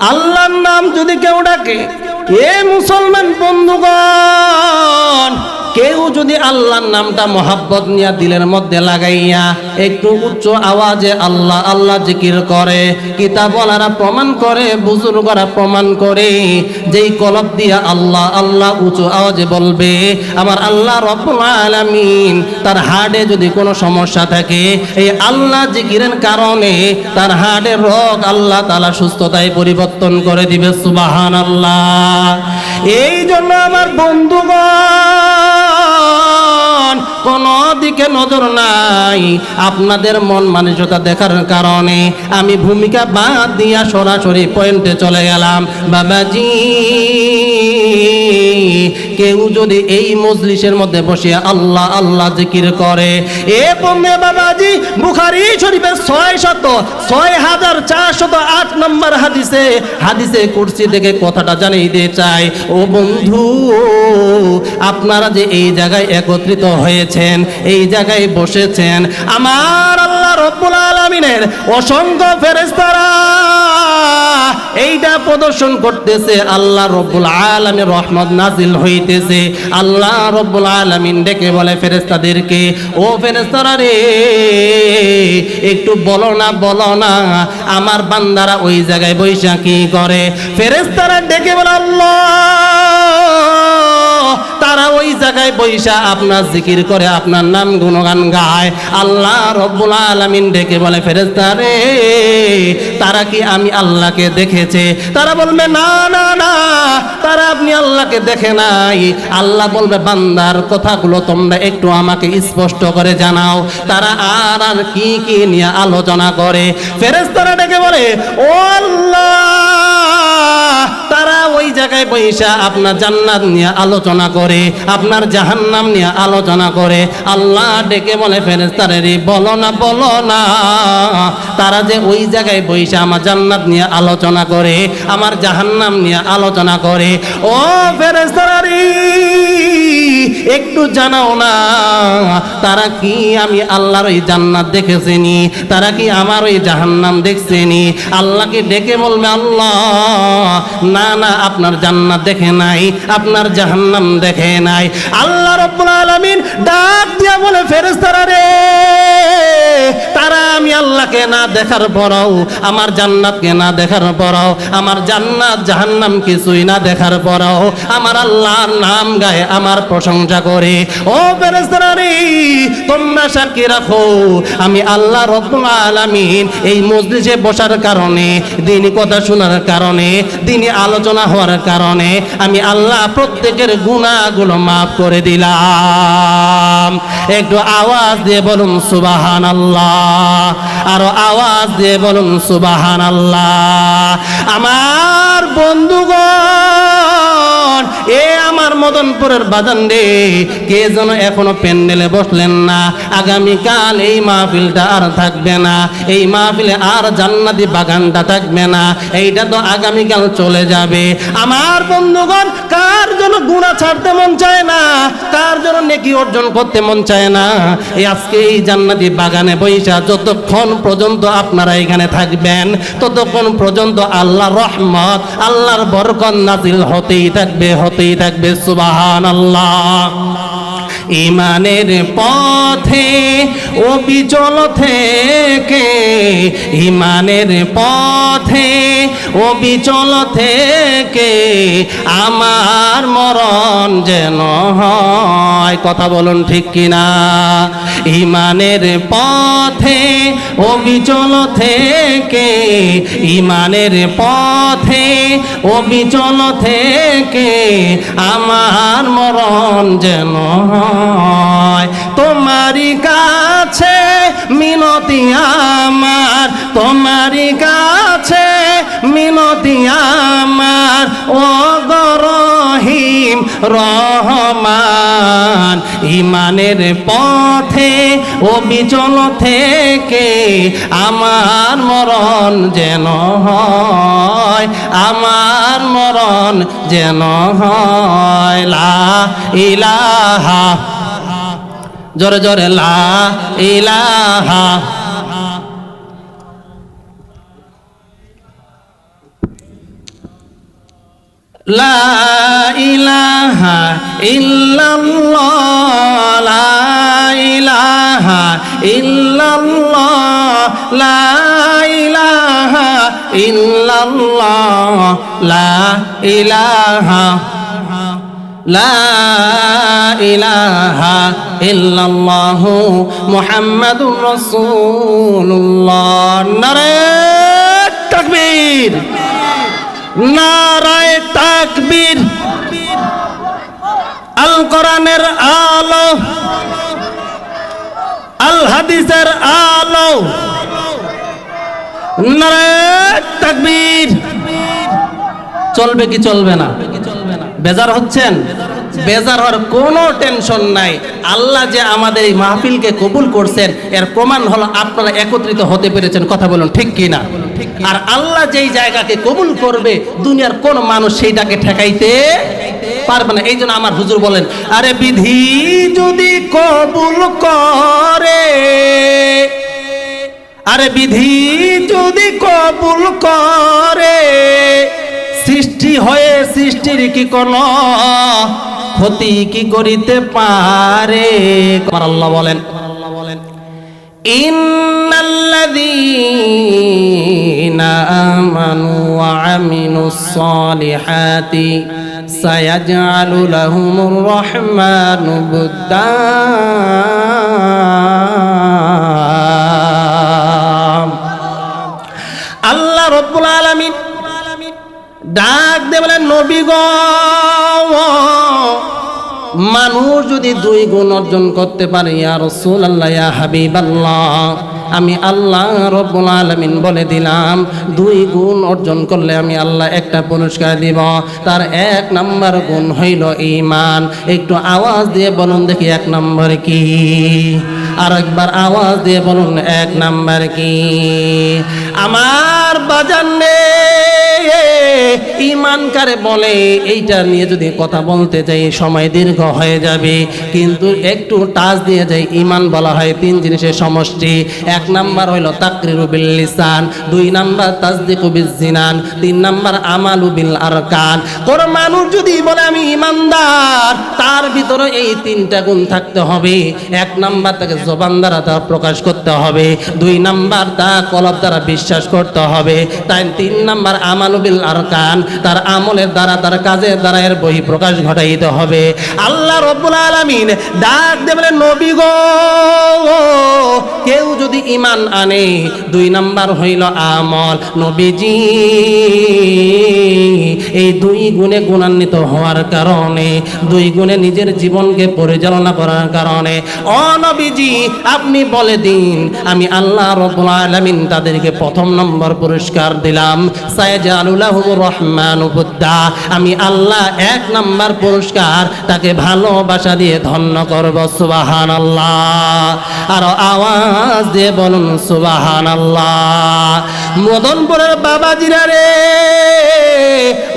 আল্লাহর নাম যদি কেউ ডাকে এ মুসলমান বন্ধুগণ কেউ যদি আল্লাহর নামটা মোহাব্বত নিয়া দিলের মধ্যে লাগাইয়া একটু উচ্চ আওয়াজে আল্লাহ আল্লাহ জিকির করে কিতাবলারা প্রমাণ করে, বুজুর্গরা প্রমাণ করে, যেই কলব দিয়া আল্লাহ আল্লাহ উঁচু আওয়াজে বলবে, আমার আল্লাহ রব্বুল আলামিন, তার হার্টে যদি কোনো সমস্যা থাকে, এই আল্লাহ জিকিরের কারণে তার হার্টের রোগ আল্লাহ তালা সুস্থতায় পরিবর্তন করে দিবে সুবাহান আল্লাহ এই জন্য আমার বন্ধুগণ কোন দিকে নজর নাই। আপনাদের মন মানসিকতা দেখার কারণে আমি ভূমিকা বাদ দিয়া সরাসরি পয়েন্টে চলে গেলাম। বাবাজি, কেউ যদি এই মজলিসের মধ্যে বসে আল্লাহ আল্লাহ জিকির করে। এ বন্ধে বাবাজি, বুখারি শরীফের ছয় শত, ছয় হাজার চারশত আট নম্বর হাদিসে হাদিসে কুরসি থেকে কথাটা জানিয়ে দিতে চাই। ও বন্ধু, আপনারা যে এই জায়গায় একত্রিত হয়েছেন এই জায়গায় বসেছেন। আমার আল্লাহ রব্বুল আলমিনের অসংখ্য ফেরেস্তারা এইটা প্রদর্শন করতেছে, আল্লাহ রব্বুল আলমের রহমত নাজিল হইতেছে। আল্লাহ রব্বুল আলমিন ডেকে বলে ফেরেস্তাদেরকে ও ফেরেস্তারা রে, একটু বলো না বলো না, আমার বান্দারা ওই জায়গায় বৈশা কি করে। ফেরেস্তারা ডেকে বলে, আল্লাহ তারা ওই জায়গায় বৈশা আপনার জিকির করে, আপনার নাম গুণগান গায়। আল্লাহ রব্বুল আলামিন ডেকে বলে ফেরেস্তা রে, তারা কি আমি আল্লাহকে দেখেছে? তারা বলবে, না না না, তারা আপনি আল্লাহকে দেখে নাই। আল্লাহ বলবে, বান্দার কথাগুলো তোমরা একটু আমাকে স্পষ্ট করে জানাও। তারা আর আর কি কি নিয়ে আলোচনা করে। ফেরেস্তারা ডেকে বলে, ও আল্লাহ ওই জায়গায় বৈশা আপনার জান্নাত নিয়ে আলোচনা করে, আপনার জাহান্নাম নিয়ে আলোচনা করে। আল্লাহ ডেকে বলে ফেরেস্তারে রে, বলো না বলো না। তারা যে ওই জায়গায় বৈশা আমার জান্নাত নিয়ে আলোচনা করে, আমার জাহান্নাম নিয়ে আলোচনা করে। ও ফেরেস্তারা একটু জানাও না, তারা কি আমি আল্লাহর ওই জান্নাত দেখেছেনি? তারা কি আমার ওই জাহান্নাম দেখছেনি? আল্লাহকে ডেকে বলবে, আল্লাহ, না না আপনার জান্নাত দেখে নাই, আপনার জাহান্নাম দেখে নাই। আল্লাহ রব্বুল আলামিন ডাক দিয়া বলে, ফেরেশতারা রে, তারা আমি আল্লাহকে না দেখার পরও, আমার জান্নাতকে না দেখার পরও, আমার জান্নাত জাহান্নাম কিছুই না দেখার পরও, আমার আল্লাহর নাম গায়ে আমার প্রশংসা করে। ও ফেরেশতারা রে, তোমরা সাক্ষী রাখো, আমি আল্লাহ রব্বুল আলামিন এই মজলিসে বসার কারণে দিনই কথা শোনার কারণে দিনই আলোচনা হওয়ার কারণে আমি আল্লাহ প্রত্যেকের গুণাগুলো মাফ করে দিলাম। একটু আওয়াজ দিয়ে বলুন সুবাহান আল্লাহ আরও আওয়াজ দিয়ে বলুন সুবাহান আল্লাহ আমার বন্ধুগণ, এ আমার মদনপুরের বাজান রে কে যেন এখনও প্যান্ডেলে বসলেন না। আগামীকাল এই মাহফিলটা আর থাকবে না। এই মাহফিলে আর জান্নাতি বাগানটা থাকবে না। এইটা তো আগামীকাল চলে যাবে। আমার বন্ধুগণ, কার জন্য গুণা ছাড়তে মন চায় না? কার জন্য নেকি অর্জন করতে মন চায় না? এই আজকে এই জান্নাতি বাগানে বৈশা যতক্ষণ পর্যন্ত আপনারা এখানে থাকবেন, ততক্ষণ পর্যন্ত আল্লাহ রহমত, আল্লাহর বরকত নাজিল হতেই থাকবে হতেই থাকবে সুবাহান আল্লাহ ইমানের পথে ও বিচল থেকে, ইমানের পথে ও বিচল থেকে আমার মরণ যেন হয়। কথা বলুন ঠিক কিনা? ইমানের পথে ও বিচল থেকে, ইমানের পথে ও বিচল থেকে আমার মরণ যেন হয়। তোমারই কাছে মিনতি আমার, তোমারই কাছে মিনতি আমার, ও গরহিম রহমান। ইমানের পথে ও বিচল থেকে আমার মরণ যেন হয়, আমার মরণ যেন হয়। লা ইলাহা, জোরে জোরে লা ইলাহা। লা ইলাহা ইল্লাল্লাহ লা নারায় তাকবীর। আল। কোরআনের আলো। আল হাদিসের আলো তাকবীর। চলবে কি চলবে না? বেজার হচ্ছেন? বেজার হওয়ার কোনো টেনশন নাই। আল্লাহ যে আমাদের এই মাহফিলকে কবুল করছেন, এর প্রমাণ হলো আপনারা একত্রিত হতে পেরেছেন। কথা বলুন, ঠিক কি না আর আল্লাহ যেই জায়গাকে কবুল করবে, দুনিয়ার কোন মানুষ সেইটাকে ঠেকাইতে পারবে না। এই জন্য আমার হুজুর বলেন, আরে বিধি যদি কবুল করে, আরে বিধি যদি কবুল করে, সৃষ্টি হয়ে সৃষ্টির কি কোন ক্ষতি কি করিতে পারে? আমার আল্লাহ বলেন ইন্নাল্লাযীনা ওয়া আমিলুস সালিহাতি সায়াজআলু লাহুমুর রহমানু বুদ্দা আল্লাহ রব্বুল আলামিন ডাক দে বলেন, নবী গো, মানুষ যদি দুই গুণ অর্জন করতে পারে, ইয়া রাসূল আল্লাহ ইয়া হাবিব আল্লাহ আমি আল্লাহ রব্বুল আলমিন বলে দিলাম, দুই গুণ অর্জন করলে আমি আল্লাহ একটা পুরস্কার দিব। তার এক নম্বর গুণ হইল ইমান একটু আওয়াজ দিয়ে বলুন দেখি এক নম্বর কি? আর একবার আওয়াজ দিয়ে বলুন এক নম্বর কি? আমার বাজার ইমান কারে বলে, এইটা নিয়ে যদি কথা বলতে যাই, সময় দীর্ঘ হয়ে যাবে। কিন্তু একটু টাচ দিয়ে যাই ইমান বলা হয় তিন জিনিসের সমষ্টি। এক নাম্বার হইল তাকরিরু বিল লিসান, দুই নাম্বার তাসদিকু বিল জিনান, তিন নাম্বার আমালু বিল আরকান। কোন মানুষ যদি বলে আমি ইমানদার তার ভিতরে এই তিনটা গুণ থাকতে হবে। এক নাম্বার তাকে জবান দ্বারা তা প্রকাশ করতে হবে। দুই নাম্বার তা কলব দ্বারা বিশ্বাস করতে হবে। তাই তিন নাম্বার আমানুবিল আরকান, তার আমলের দ্বারা, তার কাজের দ্বারা এর বহি প্রকাশ ঘটাইতে হবে। আল্লাহ রব্বুল আলামিন ডাক দেবেন নবী গো, কেউ যদি ইমান আনে, দুই নাম্বার হইল আমল। নবীজি, এই দুই গুণে গুণান্বিত হওয়ার কারণে, দুই গুণে নিজের জীবনকে পরিচালনা করার কারণে অনবীজি আপনি বলে দিন, আমি আল্লাহ রব্বুল আলামিন তাদেরকে প্রথম নম্বর পুরস্কার দিলাম। রহমান আমি আল্লাহ এক নম্বর পুরস্কার তাকে ভালোবাসা দিয়ে ধন্য করব সুবাহান আল্লাহ আর আওয়াজ দিয়ে বলুন সুবাহান আল্লাহ মদনপুরের বাবাজিরা রে,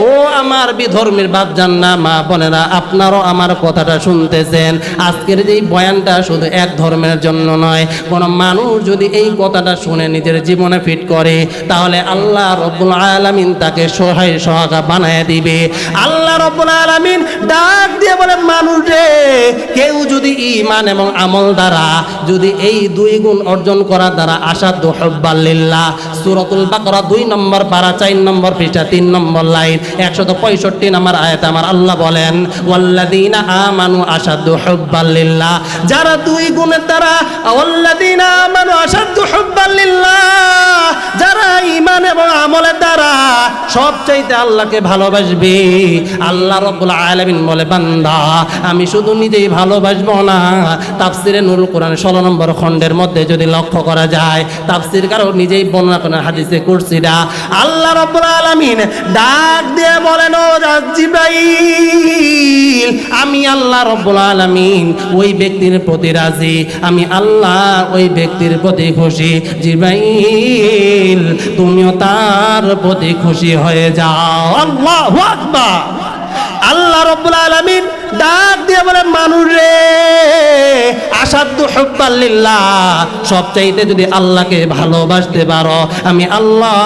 ও আমার বিধর্মীর বাপ জান্না মা বোনেরা, আপনারও আমার কথাটা শুনতেছেন। আজকের যেই বয়ানটা শুধু এক ধর্মের জন্য নয়, কোনো মানুষ যদি এই কথাটা শুনে নিজের জীবনে ফিট করে, তাহলে আল্লাহ রব্বুল আলামিন তাকে সহায় সহায়তা বানায় দিবে। আল্লাহ রব্বুল আলামিন ডাক দিয়ে বলে, মানুষ রে, কেউ যদি ইমান এবং আমল দ্বারা, যদি এই দুই গুণ অর্জন করার দ্বারা আসাধ্য হব্বাল্লিল্লাহ সুরতুল বাকরা দুই নম্বর পারা, চার নম্বর পৃষ্ঠা, তিন নম্বর লাইন, একশত পঁয়ষট্টি নম্বর আয়াত আমার আল্লাহ বলেন ওয়াল্লাদিনা আমানু আসাধ্য হব্বাল্লিল্লাহ যারা দুই গুণের দ্বারা ওয়াল্লাদিনা আমানু আসাধ্য হব্বাল্লিল্লাহ যারা ইমান এবং আমলের দ্বারা সবচাইতে আল্লাহকে ভালোবাসবে, আল্লাহ রব্বুল আলামিন বলে, বান্দা, আমি শুধু নিজেই ভালোবাসবো না। তাফসিরে নুরুল কোরআন ষোলো নম্বর খণ্ডের মধ্যে যদি লক্ষ্য করা যায়, তাফসির কারও নিজেই বর্ণনা করেন, হাদিসে কুরসিরা আল্লাহ রব্বুল আলামিন ডাক দিয়ে বলেন, ও আমি আল্লাহ রব্বুল আলামিন ওই ব্যক্তির প্রতি রাজি, আমি আল্লাহ ওই ব্যক্তির প্রতি খুশি। তুমিও তার প্রতি খুশি হয়ে যাও। আল্লাহ আল্লাহ রব্বুল আলামিন ডাক দিয়ে বলে, মানুষ রে হব্বাল্লিল্লাহ সবচাইতে যদি আল্লাহকে ভালোবাসতে পারো, আমি আল্লাহ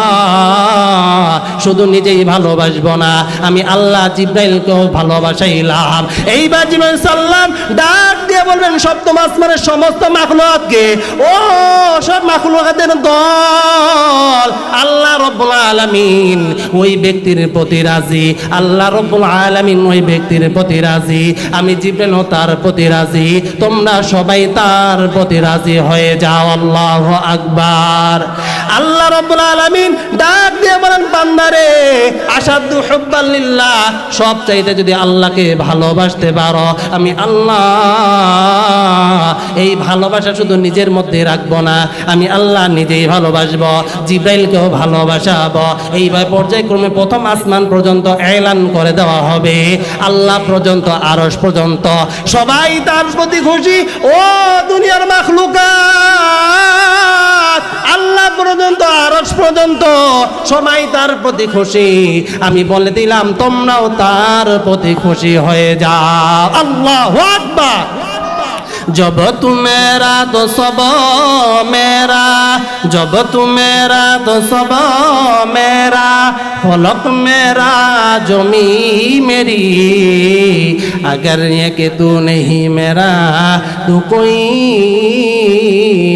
শুধু নিজেই ভালোবাসবো না, আমি আল্লাহ জিব্রাইলকেও ভালোবাসাইলাম। এইবার জিব্রাইল সাল্লাম ডাক দিয়ে বলবেন সপ্তম আসমানের সমস্ত মাখলুকাতকে, ও সব মাখলুকাতের দল, আল্লাহ রব্বুল আলামিন ওই ব্যক্তির প্রতি রাজি, আল্লাহ রব্বুল আলামিন ওই ব্যক্তির প্রতি রাজি। আমি জিব্রাইল তার প্রতি রাজি। তোমরা সবাই তার প্রতি রাজি হয়ে যাও, আল্লাহ আকবার। আল্লাহ রব্বুল আলামিন ডাক দিয়ে বলেন, বান্দারে আসাদু হুব্বাল্লিল্লাহ সব চাইতে যদি আল্লাহকে ভালোবাসতে পারো, আমি আল্লাহ এই ভালোবাসা শুধু নিজের মধ্যে রাখব না, আমি আল্লাহ নিজেই ভালোবাসবো, জিব্রাইলকেও ভালোবাসাবো। এইভাবে পর্যায়ক্রমে প্রথম আসমান পর্যন্ত এলান করে দেওয়া হবে। আল্লাহ পর্যন্ত আরস পর্যন্ত। সবাই তার প্রতি খুশি। ও দুনিয়ার মাখলুকাত, আল্লাহ পর্যন্ত, আরস পর্যন্ত, সবাই তার প্রতি খুশি। আমি বলে দিলাম, তোমরাও তার প্রতি খুশি হয়ে যাও। আল্লাহ আকবার। जब तू मेरा तो सब मेरा जब तू मेरा तो सब मेरा फलक मेरा जमी मेरी अगर ये कि तू नहीं मेरा तू कोई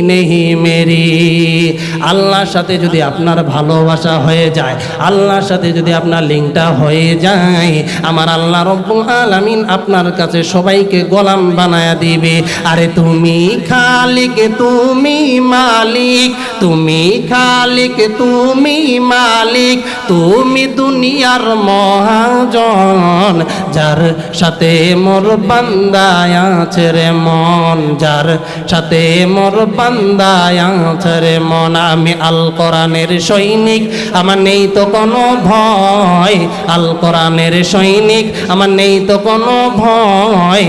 नहीं मेरी আল্লাহর সাথে যদি আপনার ভালোবাসা হয়ে যায়, আল্লাহর সাথে যদি আপনার লিঙ্কটা হয়ে যায়, আমার আল্লাহ রব্বুল আলামিন আপনার কাছে সবাইকে গোলাম বানায়া দিবে। আরে তুমি খালিক, তুমি মালিক, তুমি খালিক, তুমি মালিক, তুমি দুনিয়ার মহাজন, যার সাথে মোর বান্দায় আছে রে মন, যার সাথে মোর বান্দায় আছে রে মন। আমি আল কোরআনের সৈনিক, আমার নেই তো কোনো ভয়। আল কোরআনের সৈনিক, আমার নেই তো কোনো ভয়।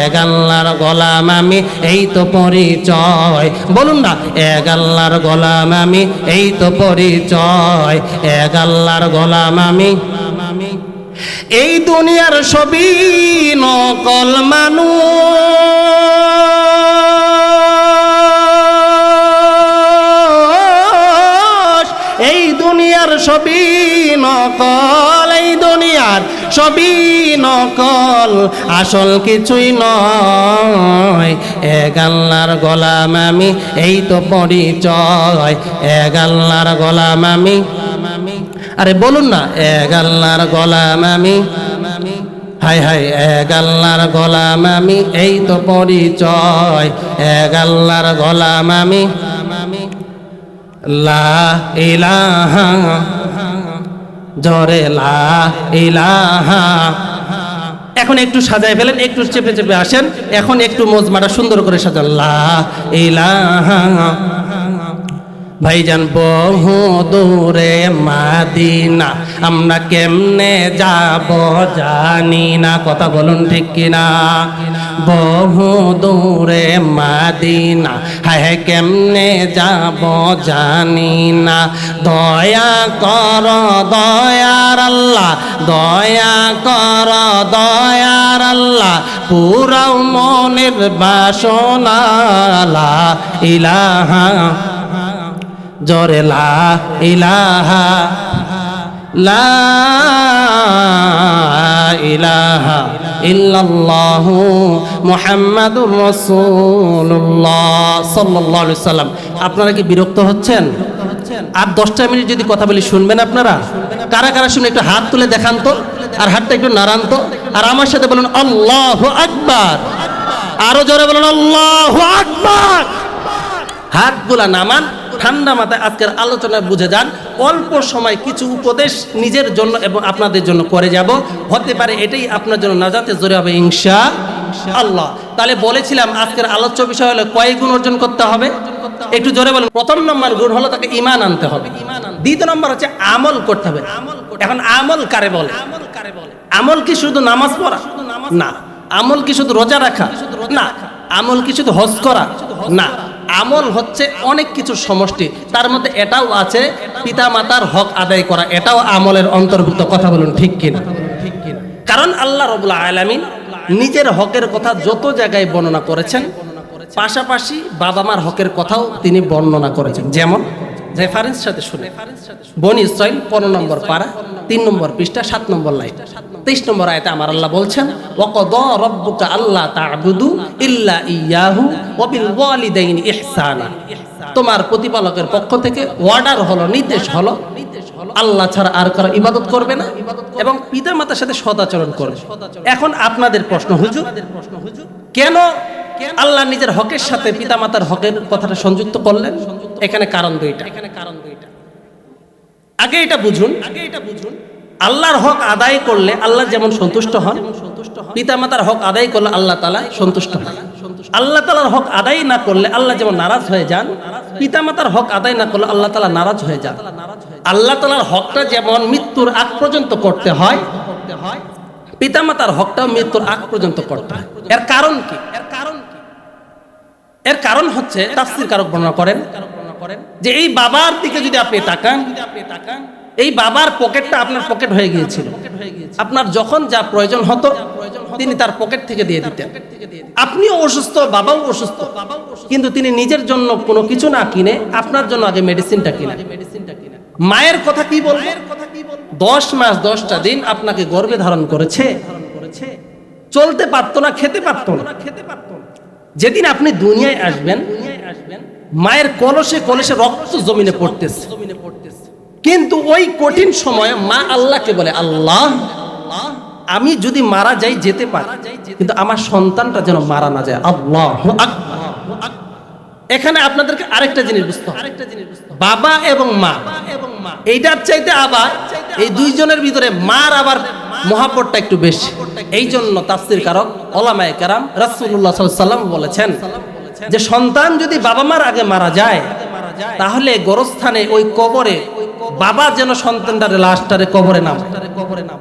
এক আল্লাহর গোলাম আমি, এই তো পরিচয়। বলুন না, এক আল্লাহর গোলাম আমি, এই তো পরিচয়। এক আল্লাহর গোলাম আমি। এই দুনিয়ার সবই নকল মানুষ। নকল এই দুনিয়ার সবই নকল। আসল কিছুই নয়। এক আল্লাহর গোলাম আমি, এই তো পরিচয়। এক আল্লাহর গোলাম আমি। আরে বলুন না, এক আল্লাহর গোলাম আমি। হাই হাই এক আল্লাহর গোলাম আমি, এই তো পরিচয়। এক আল্লাহর গোলাম আমি। লা ইলাহা জরে লা ইলাহা। এখন একটু সাজায় ফেলেন, একটু চেপে চেপে আসেন। এখন একটু মজমাটা সুন্দর করে সাজান। লা ইলাহা। ভাইজান, বহু দূরে মাদিনা, আমরা কেমনে যাব জানি না। কথা বলুন ঠিক কিনা? বহু দূরে মাদিনা হায় কেমনে যাব জানি না। দয়া কর, দয়ার আল্লাহ, দয়া কর, দয়ার আল্লাহ, পুরাও মনের বাসনা, লা ইলাহা, জরে লা ইলাহা লা ইলাহা। ইল্লাল্লাহু মুহাম্মাদুর রাসূলুল্লাহ সাল্লাল্লাহু আলাইহি সাল্লাম। আপনারা কি বিরক্ত হচ্ছেন? আর দশটা মিনিট যদি কথা বলি, শুনবেন আপনারা? কারা কারা শুনে একটু হাত তুলে দেখান তো? আর হাতটা একটু নাড়ান তো? আর আমার সাথে বলুন, আল্লাহু আকবার। আরও জোরে বলুন, আল্লাহু আকবার। হাতগুলা নামান, ঠান্ডা মাথায় আজকের আলোচনা বুঝে যান। অল্প সময় কিছু উপদেশ নিজের জন্য এবং আপনাদের জন্য করে যাব। হতে পারে এটাই আপনার জন্য নাজাতে জোরে হবে, ইনশা আল্লাহ। তাহলে বলেছিলাম, আজকের আলোচ্য বিষয় হলো কয় গুণ অর্জন করতে হবে? একটু জোরে বলুন। প্রথম নম্বর গুণ হলো তাকে ইমান আনতে হবে। দ্বিতীয় নম্বর হচ্ছে আমল করতে হবে। এখন আমল কারে বলে? আমল কি শুধু নামাজ পড়া? না। আমল কি শুধু রোজা রাখা? না। আমল কি শুধু হজ করা? না। আমল হচ্ছে অনেক কিছু সমষ্টি। তার মধ্যে এটাও আছে পিতা মাতার হক আদায় করা, এটাও আমলের অন্তর্ভুক্ত, কথা বলুন ঠিক কিনা? কারণ আল্লাহ রবুল্লা আলামিন নিজের হকের কথা যত জায়গায় বর্ণনা করেছেন, পাশাপাশি বাবা মার হকের কথাও তিনি বর্ণনা করেছেন। যেমন রেফারেন্স সাথে শুনে বনি ইসরাইল পনেরো নম্বর পাড়া, তিন নম্বর পৃষ্ঠা, সাত নম্বর লাইন তেইশ নম্বর আয়তে আমার আল্লাহ বলছেন ওকদ রব্বুকা আল্লাহ তা'বুদু ইল্লা ইয়াহু ওয়া বিল ওয়ালিদাইনি ইহসানা। তোমার প্রতিপালকের পক্ষ থেকে অর্ডার হলো, নির্দেশ হলো, আল্লাহ ছাড়া আর কারও ইবাদত করবে না এবং পিতা মাতার সাথে সদাচরণ করবে। এখন আপনাদের প্রশ্ন, হুজুর, কেন আল্লাহ নিজের হকের সাথে পিতা মাতার হকের কথাটা সংযুক্ত করলেন? এখানে কারণ দুইটা। এখানে কারণ দুইটা আগে এটা বুঝুন আগে এটা বুঝুন আল্লাহর হক আদায় করলে আল্লাহ যেমন সন্তুষ্ট হন পিতা মাতার হক আদায় করলে আল্লাহ তালা সন্তুষ্ট হন। আল্লাহ তালার হক আদায় না করলে আল্লাহ যেমন নারাজ হয়ে যান পিতা মাতার হক আদায় না করলে আল্লাহ তালা নারাজ হয়ে যান। আল্লাহ তালার হকটা যেমন মৃত্যুর আগ পর্যন্ত করতে হয় পিতা মাতার হকটাও মৃত্যুর আগ পর্যন্ত করতে হয়। এর কারণ কি? এর কারণ এর কারণ হচ্ছে তাফসির কারক বর্ণনা করেন যে এই বাবার দিকে যদি আপনি তাকান এই বাবার পকেটটা আপনার পকেট হয়ে গিয়েছিল। আপনার যখন যা প্রয়োজন হতো, তিনি তার পকেট থেকে দিয়ে দিতেন। আপনিও অসুস্থ, বাবাও অসুস্থ। কিন্তু তিনি নিজের জন্য কোনো কিছু না কিনে আপনার জন্য আগে মেডিসিনটা কিনে মায়ের কথা কি বলব? দশ মাস দশটা দিন আপনাকে গর্ভে ধারণ করেছে। চলতে পারতো না, খেতে পারতো না। খেতে পারতো যেদিন আপনি দুনিয়ায় আসবেন, মায়ের কলসে কলসে রক্ত জমিনে পড়তেছে। কিন্তু ওই কঠিন সময়ে মা আল্লাহকে বলে, আল্লাহ, আমি যদি মারা যাই যেতে পারি, কিন্তু আমার সন্তানটা যেন মারা না যায়। আল্লাহ এখানে আপনাদেরকে আরেকটা জিনিস বুঝতে আরেকটা জিনিস বাবা এবং মা এবং মা এইটার চাইতে আবার এই দুইজনের ভিতরে মার আবার মহাপটটা একটু বেশি। এই জন্য তাফসির কারক, ওলামায়ে কেরাম সাল্লাল্লাহু সাল্লাম বলেছেন যে সন্তান যদি বাবা মার আগে মারা যায় তাহলে গোরস্থানে ওই কবরে বাবা যেন সন্তানটারে লাশটারে কবরে নাম। কবরে নাম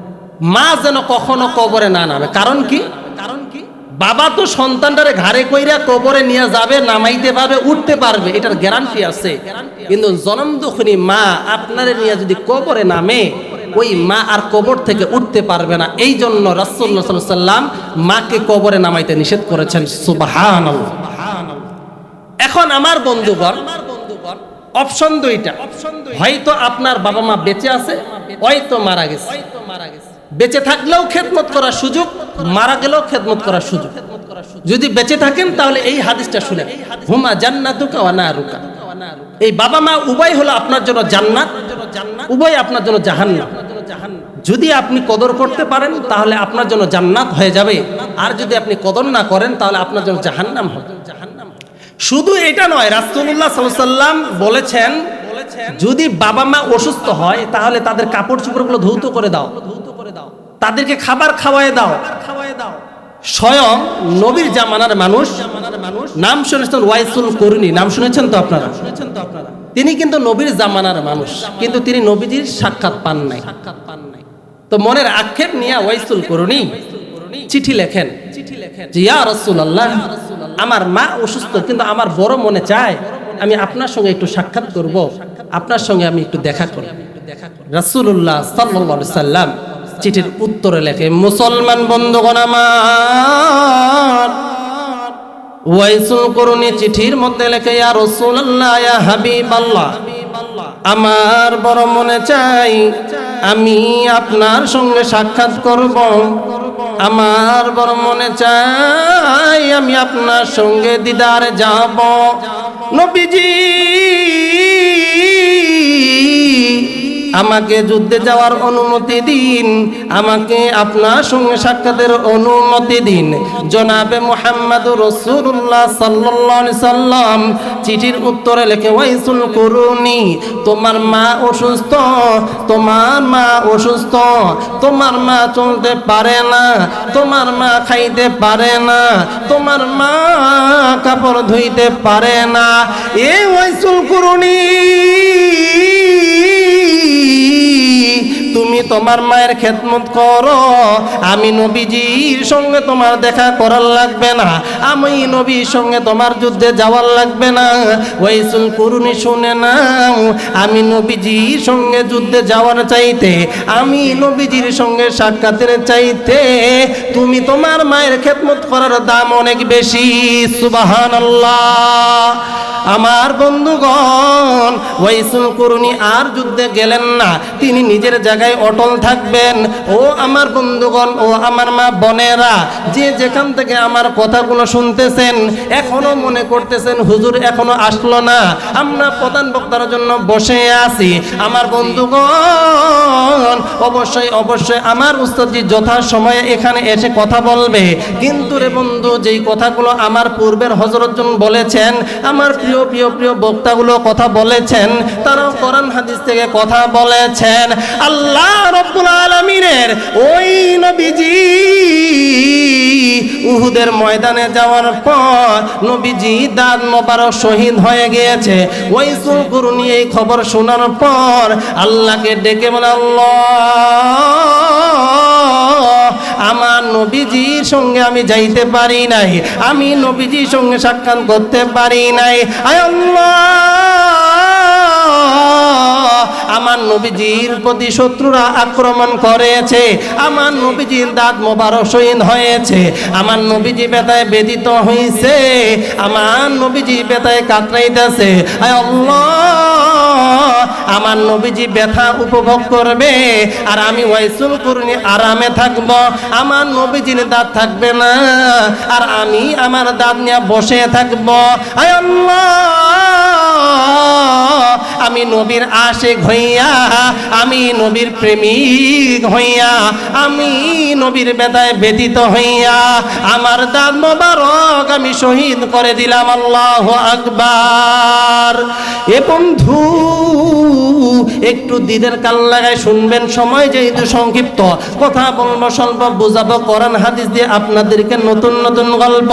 মা যেন কখনো কবরে না নামে। কারণ কি? কারণ কি? বাবা তো সন্তানটারে ঘাড়ে কইরা কবরে নিয়ে যাবে নামাইতে পারবে উঠতে পারবে এটার গ্যারান্টি আছে। কিন্তু জনম দুখনি মা আপনারে নিয়ে যদি কবরে নামে ওই মা আর কবর থেকে উঠতে পারবে না। এই জন্য রাসূলুল্লাহ সাল্লাম মাকে কবরে নামাইতে নিষেধ করেছেন। সুবহানাল্লাহ। এখন আমার বন্ধুগণ অপশন দুইটা। হয়তো আপনার বাবা মা বেঁচে আছে, হয়তো মারা গেছে। বেঁচে থাকলেও খেদমত করার সুযোগ, মারা গেলেও খেদমত করার সুযোগ। যদি বেঁচে থাকেন, তাহলে এই হাদিসটা শুনেন। হুমা জান্নাতুকা ওয়া নারুকা। এই বাবা মা উভয় হলো আপনার জন্য জান্নাত, উভয় আপনার জন্য জাহান্নাম। যদি আপনি কদর করতে পারেন, তাহলে আপনার জন্য জান্নাত হয়ে যাবে। আর যদি আপনি কদর না করেন, তাহলে আপনার জন্য জাহান্নাম হবে। শুধু এটা নয়, রাসূলুল্লাহ সাল্লাম বলেছেন, যদি বাবা মা অসুস্থ হয়, তাহলে তাদের কাপড় চোপড়গুলো ধৌত করে দাও। তাদেরকে খাবার খাওয়ায় দাও। স্বয়ং নবীর জামানার মানুষ, নাম শুনেছেন ওয়াইসুল করুনি, নাম শুনেছেন তো আপনারা? শুনেছেন তো আপনারা তিনি কিন্তু নবীর জামানার মানুষ, কিন্তু তিনি নবীজির সাক্ষাৎ পান নাই সাক্ষাৎ পান নাই। তো মনের আক্ষেপ নিয়ে ওয়াইসুল করুনি চিঠি লেখেন চিঠি লেখেন আমার মা অসুস্থ, কিন্তু আমার বড় মনে চায় আমি আপনার সঙ্গে একটু সাক্ষাৎ করব, আপনার সঙ্গে আমি একটু দেখা সাল্লাল্লাহু আলাইহি সাল্লাম চিঠির উত্তরে লেখে, মুসলমান বন্ধুগণ আমার চিঠির মধ্যে লেখে আমার বড় মনে চাই আমি আপনার সঙ্গে সাক্ষাৎ করব। আমার বড় মনে চাই আমি আপনার সঙ্গে দিদার যাব। নবীজি আমাকে যুদ্ধে যাওয়ার অনুমতি দিন। আমাকে আপনার সঙ্গে সাক্ষাতের অনুমতি দিন। জনাবে মোহাম্মদ রসুল্লাহ সাল্লাল্লাহু সাল্লাম, চিঠির উত্তরে লেখে, ওয়াইসুল করুনি, তোমার মা অসুস্থ, তোমার মা অসুস্থ, তোমার মা চলতে পারে না, তোমার মা খাইতে পারে না, তোমার মা কাপড় ধুইতে পারে না। এ ওয়াইসুল করুনি তোমার মায়ের খেদমত করো। আমি নবীজির সঙ্গে তোমার দেখা করার লাগবে না। আমি নবীর সঙ্গে তোমার যুদ্ধে যাওয়ার লাগবে না। ওয়াইসুল কুরুনি শুনে নাও, আমি নবীজির সঙ্গে যুদ্ধে যাওয়ার চাইতে, আমি নবীজির সঙ্গে সাক্ষাতের চাইতে, তুমি তোমার মায়ের খেদমত করার দাম অনেক বেশি। সুবাহান আমার বন্ধুগণ, ওয়াইসুল করুনি আর যুদ্ধে গেলেন না। তিনি নিজের জায়গায় অটল থাকবেন। ও আমার বন্ধুগণ, ও আমার মা বোনেরা, যে যেখান থেকে আমার কথাগুলো শুনতেছেন, এখনও মনে করতেছেন, হুজুর, এখনও আসলো না। আমরা প্রধান বক্তার জন্য বসে আছি। আমার বন্ধুগণ, অবশ্যই অবশ্যই আমার উস্তাদজি যথা সময়ে এখানে এসে কথা বলবে। কিন্তু রে বন্ধু, যেই কথাগুলো আমার পূর্বের হজরতজন বলেছেন, আমার প্রিয় প্রিয় প্রিয় প্রিয় বক্তাগুলো কথা বলেছেন, তারাও কোরআন হাদিস থেকে কথা বলেছেন। আল্লাহ রব্বুল আলমিনের ওই নবীজি উহুদের ময়দানে যাওয়ার পর নবীজি দাঁত মোবারক শহীদ হয়ে গিয়েছে। ওই সুলকুরুনি এই খবর শোনার পর আল্লাহকে ডেকে বলে, আল্লাহ আমার নবীজির সঙ্গে আমি যাইতে পারি নাই। আমি নবীজির সঙ্গে সাক্ষাৎ করতে পারি নাই। আয় আল্লাহ! আমার নবীজির প্রতি শত্রুরা আক্রমণ করেছে। আমার নবীজির দাঁত মোবারক শহীদ হয়েছে। আমার নবীজি বেতায় বেদিত হয়েছে আমার নবীজি বেতায় কাতরাইতেছে। আমার নবীজি ব্যথা উপভোগ করবে। আর আমি ওয়াইসুল করুনি আরামে থাকব। আমার নবীজির দাঁত থাকবে না। আর আমি আমার দাঁত নিয়ে বসে থাকব। আয় আল্লাহ আমি নবীর আশেক হইয়া, আমি নবীর প্রেমিক হইয়া, আমি নবীর বেদায় ব্যতীত হইয়া, আমার দাঁত মোবারক আমি শহীদ করে দিলাম, আল্লাহ আকবার। এ বন্ধু, একটু দিদের কাল লাগায় শুনবেন, সময় যেহেতু সংক্ষিপ্ত, কথা বলব স্বল্প, বুঝাবো কোরআন, হাদিস দিয়ে আপনাদেরকে নতুন নতুন গল্প।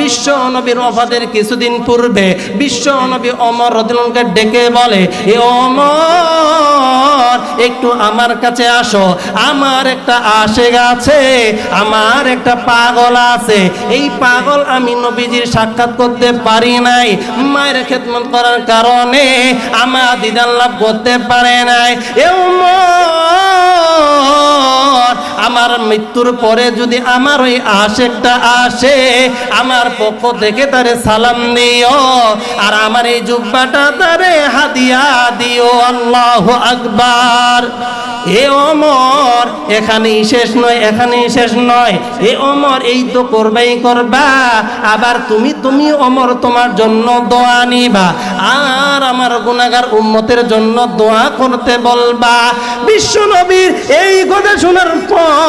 বিশ্ব নবীর অফাদের কিছুদিন পূর্বে, বিশ্ব নবী অমর রদিলকে ডেকে বলে এ অমর একটু আমার কাছে আসো। আমার একটা আশে আছে আমার একটা পাগল আছে। এই পাগল আমি নবীজির সাক্ষাৎ করতে পারি নাই মায়ের খেদমত করার কারণে আমার দিদার লাভ করতে পারে নাই। এ উমর, আমার মৃত্যুর পরে যদি আমার ওই আশেকটা আসে, আমার পক্ষ থেকে তারে সালাম দিও আর আমার এই জুব্বাটা তারে হাদিয়া দিও। আল্লাহ আকবার। এ অমর, এখানেই শেষ নয়, এখানেই শেষ নয়। এ অমর, এই তো করবাই করবা। আবার তুমি তুমি অমর, তোমার জন্য দোয়া নিবা। আর আমার গুনাগার উম্মতের জন্য দোয়া করতে বলবা। বিশ্ব নবীর এই কথা শোনার পর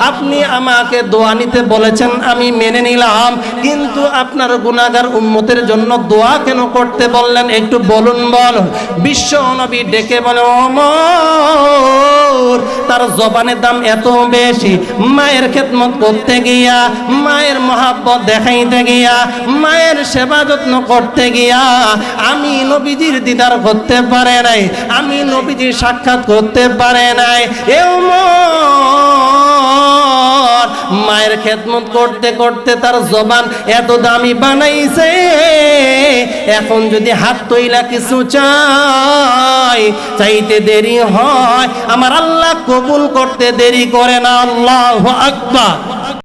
আপনি আমাকে দোয়া নিতে বলেছেন, আমি মেনে নিলাম। কিন্তু আপনার গুনাহগার উম্মতের জন্য দোয়া কেন করতে বললেন? একটু বলুন, বল। বিশ্ব নবী ডেকে বলে, ওমর, তার জবানের দাম এত বেশি। মায়ের খেদমত করতে গিয়া, মায়ের মহাব্বত দেখাইতে গিয়া, মায়ের সেবা যত্ন করতে গিয়া, আমি নবীজির দিদার করতে পারে নাই। আমি নবীজির সাক্ষাৎ করতে পারে নাই। এ উমর, মায়ের খেদমত করতে করতে তার জবান এত দামি বানাইছে। এখন যদি হাত তৈলা কিছু চাই চাইতে দেরি হয়। আমার আল্লাহ কবুল করতে দেরি করে না। আল্লাহ আকবার।